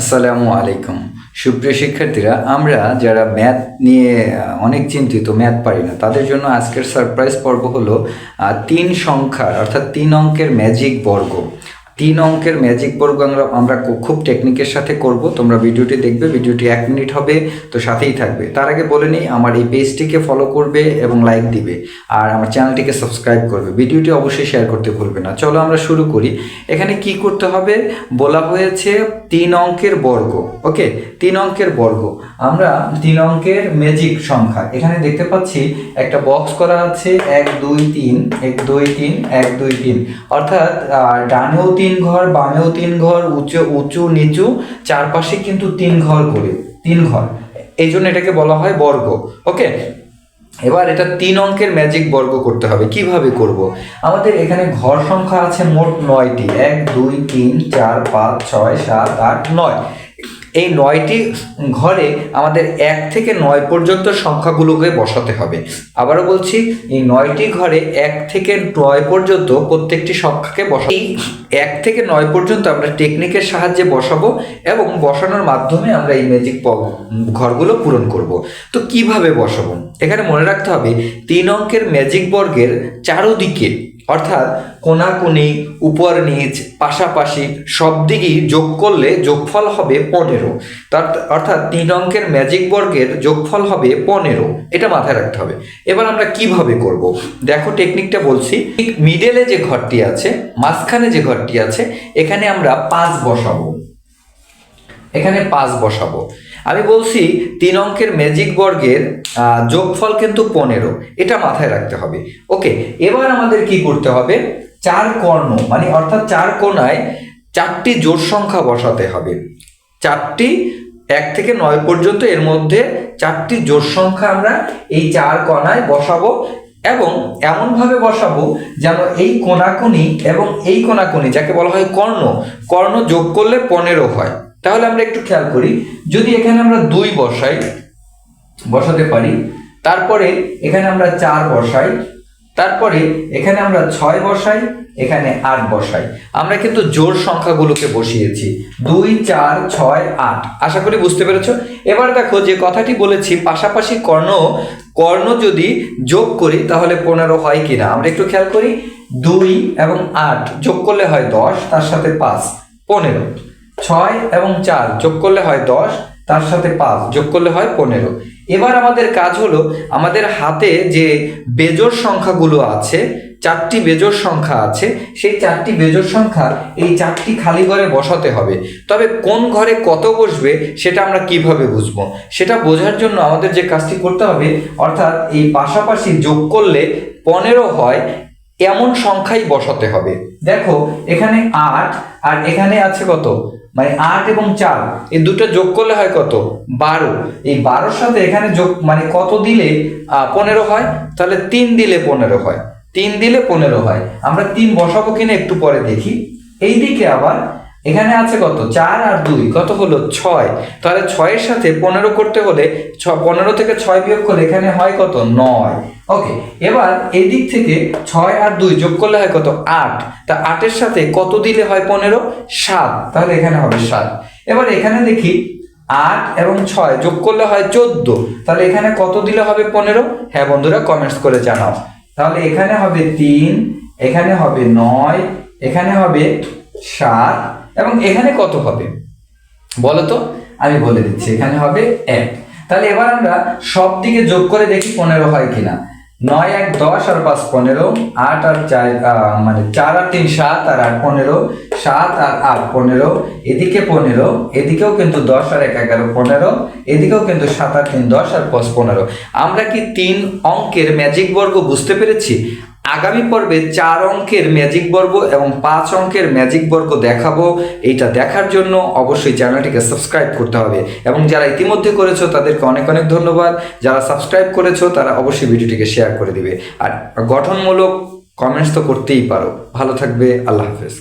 আসসালামু আলাইকুম। সুপ্রিয় শিক্ষার্থীরা, আমরা যারা ম্যাথ নিয়ে অনেক চিন্তিত, ম্যাথ পারি না, তাদের জন্য আজকের সারপ্রাইজ পর্ব হলো তিন সংখ্যার, অর্থাৎ তিন অঙ্কের ম্যাজিক বর্গ। তিন অঙ্কের ম্যাজিক বর্গ আমরা আমরা খুব টেকনিকের সাথে করব। তোমরা ভিডিওটি দেখবে ভিডিওটি এক মিনিট হবে, তো সাথেই থাকবে। তার আগে বলে নিই, আমার এই পেজটিকে ফলো করবে এবং লাইক দিবে, আর আমার চ্যানেলটিকে সাবস্ক্রাইব করবে। ভিডিওটি অবশ্যই শেয়ার করতে ভুলবে না। চলো আমরা শুরু করি। এখানে কি করতে হবে? বলা হয়েছে তিন অঙ্কের বর্গ ওকে তিন অঙ্কের বর্গ। আমরা তিন অঙ্কের ম্যাজিক সংখ্যা, এখানে দেখতে পাচ্ছি একটা বক্স করা আছে, এক, দুই, তিন, এক, দুই, তিন, এক, দুই, তিন। অর্থাৎ ডানেও তিন ঘর, বামেও তিন ঘর, উঁচু উঁচু, নিচু, চারপাশে কিন্তু তিন ঘর করে তিন ঘর। এই জন্য এটাকে বলা হয় বর্গ, ওকে? এবার এটা তিন অঙ্কের ম্যাজিক বর্গ করতে হবে। কীভাবে করব? আমাদের এখানে ঘর সংখ্যা আছে মোট নয়টি। এক, দুই, তিন, চার, পাঁচ, ছয়, সাত, আট, নয়। এই নয়টি ঘরে আমাদের এক থেকে নয় পর্যন্ত সংখ্যাগুলোকে বসাতে হবে। আবারও বলছি, এই নয়টি ঘরে এক থেকে নয় পর্যন্ত প্রত্যেকটি সংখ্যাকে বসা এই এক থেকে নয় পর্যন্ত আমরা টেকনিকের সাহায্যে বসাবো এবং বসানোর মাধ্যমে আমরা এই ম্যাজিক ঘরগুলো পূরণ করব। তো কীভাবে বসাবো? এখানে মনে রাখতে হবে, তিন অঙ্কের ম্যাজিক বর্গের চারোদিকে, অর্থাৎ কোনাকুনি, উপর নিচ, পাশাপাশি সব দিকেই যোগ করলে যোগফল হবে পনেরো। তার অর্থাৎ তিন অঙ্কের ম্যাজিক বর্গের যোগফল হবে পনেরো। এটা মাথায় রাখতে হবে। এবার আমরা কীভাবে করব? দেখো টেকনিকটা বলছি। ঠিক মিডলে যে ঘরটি আছে, মাঝখানে যে ঘরটি আছে, এখানে আমরা পাঁচ বসাবো। এখানে পাঁচ বসাবো। আমি বলছি, তিন অঙ্কের ম্যাজিক বর্গের যোগফল কিন্তু পনেরো। এটা মাথায় রাখতে হবে। ওকে, এবার আমাদের কি করতে হবে? চার কর্ণ মানে অর্থাৎ চার কোণায় চারটি জোড় সংখ্যা বসাতে হবে। চারটি, এক থেকে নয় পর্যন্ত এর মধ্যে চারটি জোড় সংখ্যা আমরা এই চার কণায় বসাবো এবং এমনভাবে বসাবো যেন এই কোনাকুনি এবং এই কোনাকুনি যাকে বলা হয় কর্ণ কর্ণ যোগ করলে পনেরো হয়। তাহলে আমরা একটু খেয়াল করি, যদি এখানে আমরা দুই বসাই, বসাতে পারি, তারপরে এখানে আমরা চার বসাই, তারপরে এখানে আমরা ছয় বসাই এখানে আট বসাই। আমরা কিন্তু জোর সংখ্যাগুলোকে বসিয়েছি। দুই, চার, ছয়, আট। আশা করি বুঝতে পেরেছ? এবার দেখো যে কথাটি বলেছি, পাশাপাশি কর্ণ কর্ণ যদি যোগ করি তাহলে পনেরো হয় কিনা? আমরা একটু খেয়াল করি। দুই এবং আট যোগ করলে হয় দশ, তার সাথে পাঁচ, পনেরো। ছয় এবং চার যোগ করলে হয় দশ, তার সাথে পাঁচ যোগ করলে হয় পনেরো। এবার আমাদের কাজ হলো, আমাদের হাতে যে বেজোর সংখ্যাগুলো আছে চারটি বেজোর সংখ্যা আছে, সেই চারটি বেজোর সংখ্যা এই চারটি খালি ঘরে বসাতে হবে। তবে কোন ঘরে কত বসবে সেটা আমরা কীভাবে বুঝব? সেটা বোঝার জন্য আমাদের যে কাজটি করতে হবে, অর্থাৎ এই পাশাপাশি যোগ করলে পনেরো হয়, এমন সংখ্যাই বসাতে হবে। দেখো, এখানে আট, আর এখানে আছে কত? মানে আট এবং চার, এই দুটো যোগ করলে হয় কত? বারো। এই বারোর সাথে এখানে যোগ মানে কত দিলে পনেরো হয়? তাহলে তিন দিলে পনেরো হয়। তিন দিলে পনেরো হয়। আমরা তিন বসাবো কিনা একটু পরে দেখি। এইদিকে আবার, এখানে আছে কত? চার আর দুই, কত হলো? ছয়। তাহলে ছয়ের সাথে পনেরো করতে হলে ছ, পনেরো থেকে ছয় বিয়োগ করলে এখানে হয় কত? নয়। ওকে, এবার এদিক থেকে ছয় আর দুই যোগ করলে হয় কত? আট। তা আটের সাথে কত দিলে হয় পনেরো? সাত। তাহলে এখানে হবে সাত। এবার এখানে দেখি, আট এবং ছয় যোগ করলে হয় চোদ্দ। তাহলে এখানে কত দিলে হবে পনেরো? হ্যাঁ বন্ধুরা কমেন্টস করে জানাও। তাহলে এখানে হবে তিন, এখানে হবে নয়, এখানে হবে সাত, এবং এখানে কত হবে? বলো তো আমি বলে দিচ্ছি, এখানে হবে এক। তাহলে এবার আমরা সব দিকে যোগ করে দেখি পনেরো হয় কিনা। নয় এক দশ আর পাঁচ পনেরো, আট আর চার মানে চার আর তিন সাত আর আট পনেরো, সাত আর আট পনেরো, এদিকে পনেরো, এদিকেও কিন্তু দশ আর এক এগারো পনেরো, এদিকেও কিন্তু সাত আর তিন দশ আর পাঁচ পনেরো। আমরা কি তিন অঙ্কের ম্যাজিক বর্গ বুঝতে পেরেছি? আগামী পর্বে চার অঙ্কের ম্যাজিক বর্গ এবং পাঁচ অঙ্কের ম্যাজিক বর্গ দেখাবো। এইটা দেখার জন্য অবশ্যই চ্যানেলটিকে সাবস্ক্রাইব করতে হবে। এবং যারা ইতিমধ্যে করেছ, তাদেরকে অনেক অনেক ধন্যবাদ। যারা সাবস্ক্রাইব করেছ, তারা অবশ্যই ভিডিওটিকে শেয়ার করে দিবে। আর গঠনমূলক কমেন্টস তো করতেই পারো। ভালো থাকবে, আল্লাহ হাফেজ।